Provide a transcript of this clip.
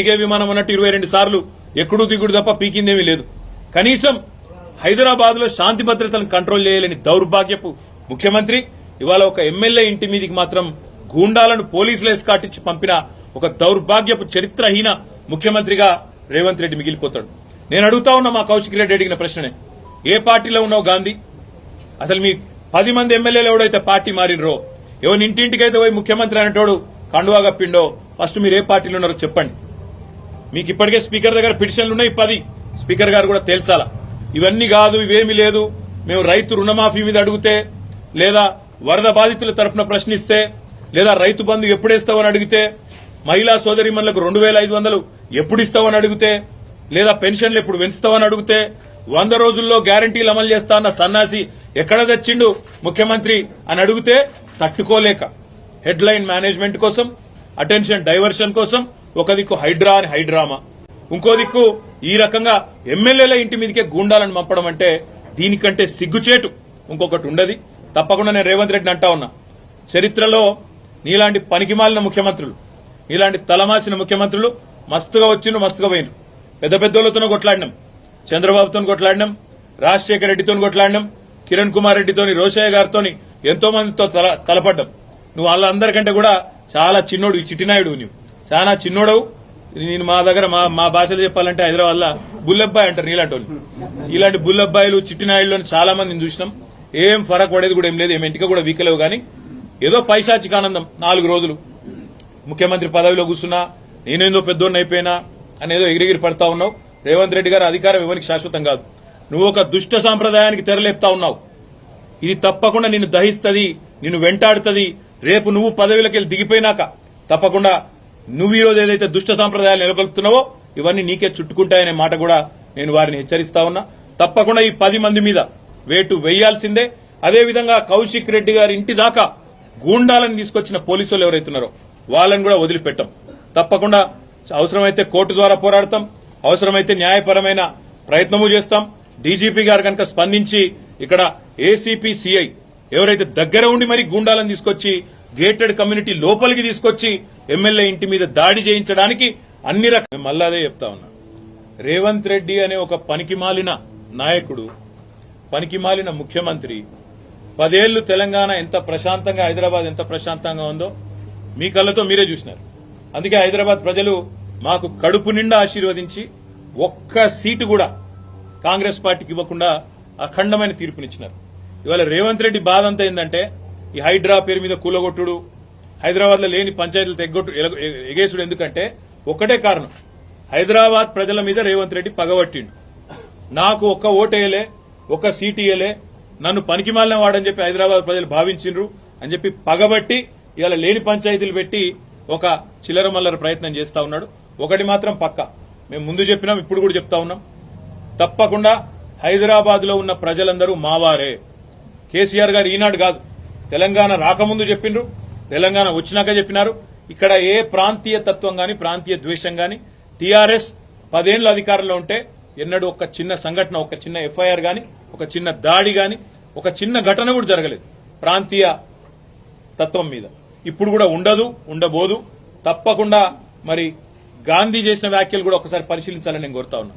దిగే విమానం అన్నట్టు ఇరవై రెండు సార్లు ఎక్కడూ దిగుడు తప్ప పీకిందేమీ లేదు. కనీసం హైదరాబాద్లో శాంతి భద్రతలను కంట్రోల్ చేయలేని దౌర్భాగ్యపు ముఖ్యమంత్రి ఇవాళ ఒక ఎమ్మెల్యే ఇంటి మీదికి మాత్రం గూండాలను పోలీసులు ఎస్కాటించి పంపిన ఒక దౌర్భాగ్యపు చరిత్రహీన ముఖ్యమంత్రిగా రేవంత్ రెడ్డి మిగిలిపోతాడు. నేను అడుగుతా ఉన్నా మా కౌశిక్ రెడ్డి అడిగిన ప్రశ్ననే. ఏ పార్టీలో ఉన్నావు గాంధీ? అసలు మీ పది మంది ఎమ్మెల్యేలు ఎవడైతే పార్టీ మారినరో ఎవరి ఇంటింటికైతే పోయి ముఖ్యమంత్రి అనేటోడు కండువా కప్పిండో ఫస్ట్ మీరు ఏ పార్టీలో ఉన్నారో చెప్పండి. మీకు ఇప్పటికే స్పీకర్ దగ్గర పిటిషన్లు ఉన్నాయి పది. స్పీకర్ గారు కూడా తేల్చాల. ఇవన్నీ కాదు ఇవేమీ లేదు. మేము రైతు రుణమాఫీ మీద అడిగితే లేదా వరద బాధితుల తరఫున ప్రశ్నిస్తే లేదా రైతు బంధు ఎప్పుడేస్తావని అడిగితే మహిళా సోదరిమణులకు రెండు వేల ఐదు వందలు ఎప్పుడు ఇస్తావని అడిగితే లేదా పెన్షన్లు ఎప్పుడు పెంచుతావని అడిగితే వంద రోజుల్లో గ్యారంటీలు అమలు చేస్తా అన్న సన్నాసి ఎక్కడ తెచ్చిండు ముఖ్యమంత్రి అని అడిగితే తట్టుకోలేక. హెడ్లైన్ మేనేజ్మెంట్ కోసం అటెన్షన్ డైవర్షన్ కోసం ఒక దిక్కు హైడ్రా అని హైడ్రామా? ఇంకో దిక్కు ఈ రకంగా ఎమ్మెల్యేల ఇంటి మీదకే గూండాలను పంపడం అంటే దీనికంటే సిగ్గుచేటు. ఇంకొకటి ఉండదు. తప్పకుండా నేను రేవంత్ రెడ్డిని అంటా ఉన్నా. చరిత్రలో నీలాంటి పనికిమాలిన ముఖ్యమంత్రులు నీలాంటి తలమాసిన ముఖ్యమంత్రులు మస్తుగా వచ్చిండ్రు మస్తుగా పోయినరు పెద్ద పెద్దోళ్ళతో కొట్లాడినాం. చంద్రబాబుతో కొట్లాడినాం రాజశేఖర రెడ్డితో కొట్లాడినాం కిరణ్ కుమార్ రెడ్డితోని రోషయ్య గారితో ఎంతో మందితో తల తలపడ్డాం. నువ్వు వాళ్ళందరికంటే కూడా చాలా చిన్నోడు ఈ చిట్టినాయుడు నువ్వు చాలా చిన్నోడవు. నేను మా దగ్గర మా మా భాషలో చెప్పాలంటే హైదరాబాద్లో బుల్లబ్బాయి అంటారు నీలాంటి ఇలాంటి బుల్లబ్బాయిలు చిట్టినాయుళ్ళు చాలా మందిని చూసినాం. ఏం ఫరక్ పడేది కూడా ఏం లేదు. ఏం ఇంటికి కూడా వీకలేవు కానీ ఏదో పైశాచికానందం నాలుగు రోజులు. ముఖ్యమంత్రి పదవిలో కూర్చున్నా నేనేందో పెద్దోడిని అయిపోయినా అనేదో ఎగిరిగిరి పడతా ఉన్నావు. రేవంత్ రెడ్డి గారు అధికారం ఇవ్వనికి శాశ్వతం కాదు. నువ్వు ఒక దుష్ట సాంప్రదాయానికి తెరలేపుతా ఉన్నావు. ఇది తప్పకుండా నిన్ను దహిస్తుంది నిన్ను వెంటాడుతుంది. రేపు నువ్వు పదవిలోకి వెళ్ళి దిగిపోయినాక తప్పకుండా నువ్వు రోజు ఏదైతే దుష్ట సాంప్రదాయాలు నెలకొల్పుతున్నావో ఇవన్నీ నీకే చుట్టుకుంటాయనే మాట కూడా నేను వారిని హెచ్చరిస్తా ఉన్నా. తప్పకుండా ఈ పది మంది మీద వేటు వేయాల్సిందే. అదేవిధంగా కౌశిక్ రెడ్డి గారి ఇంటి దాకా గూండాలను తీసుకొచ్చిన పోలీసులు ఎవరైతున్నారో వాళ్ళని కూడా వదిలిపెట్టాం. తప్పకుండా అవసరమైతే కోర్టు ద్వారా పోరాడతాం. అవసరమైతే న్యాయపరమైన ప్రయత్నము చేస్తాం. డీజీపీ గారు కనుక స్పందించి ఇక్కడ ఏసీపీ సిఐ ఎవరైతే దగ్గర ఉండి మరి గూండాలను తీసుకొచ్చి గేటెడ్ కమ్యూనిటీ లోపలికి తీసుకొచ్చి ఎమ్మెల్యే ఇంటి మీద దాడి చేయించడానికి అన్ని రకాల మళ్ళా అదే చెప్తా ఉన్నా. రేవంత్ రెడ్డి అనే ఒక పనికిమాలిన నాయకుడు పనికిమాలిన ముఖ్యమంత్రి పదేళ్ళు తెలంగాణ ఎంత ప్రశాంతంగా హైదరాబాద్ ఎంత ప్రశాంతంగా ఉందో మీ కళ్ళతో మీరే చూసినారు. అందుకే హైదరాబాద్ ప్రజలు మాకు కడుపు నిండా ఆశీర్వదించి ఒక్క సీటు కూడా కాంగ్రెస్ పార్టీకి ఇవ్వకుండా అఖండమైన తీర్పునిచ్చినారు. ఇవాళ రేవంత్ రెడ్డి బాధ అంతా ఏంటంటే ఈ హైడ్రా పేరు మీద కూలగొట్టుడు. హైదరాబాద్లో లేని పంచాయతీలు తెగ్గొట్టు ఎగేసుడు ఎందుకంటే ఒక్కటే కారణం. హైదరాబాద్ ప్రజల మీద రేవంత్ రెడ్డి పగబట్టిండు నాకు ఒక్క ఓటేయలే ఒక్క సీటు నన్ను పనికిమాలిన వాడని చెప్పి హైదరాబాద్ ప్రజలు భావించిండ్రు అని చెప్పి పగబట్టి ఇవాళ లేని పంచాయతీలు పెట్టి ఒక చిల్లర మల్లర ప్రయత్నం చేస్తా ఉన్నాడు. ఒకటి మాత్రం పక్క. మేము ముందు చెప్పినాం ఇప్పుడు కూడా చెప్తా ఉన్నాం. తప్పకుండా హైదరాబాద్లో ఉన్న ప్రజలందరూ మావారే. కేసీఆర్ గారు ఈనాడు కాదు. తెలంగాణ రాకముందు చెప్పిండ్రు తెలంగాణ వచ్చినాక చెప్పినారు. ఇక్కడ ఏ ప్రాంతీయ తత్వం గాని ప్రాంతీయ ద్వేషం గాని టీఆర్ఎస్ పదేళ్ళు అధికారంలో ఉంటే ఎన్నడూ ఒక చిన్న సంఘటన ఒక చిన్న ఎఫ్ఐఆర్ గాని ఒక చిన్న దాడి గాని ఒక చిన్న ఘటన కూడా జరగలేదు ప్రాంతీయ తత్వం మీద. ఇప్పుడు కూడా ఉండదు ఉండబోదు. తప్పకుండా మరి గాంధీ చేసిన వ్యాఖ్యలు కూడా ఒకసారి పరిశీలించాలని నేను కోరుతా ఉన్నా.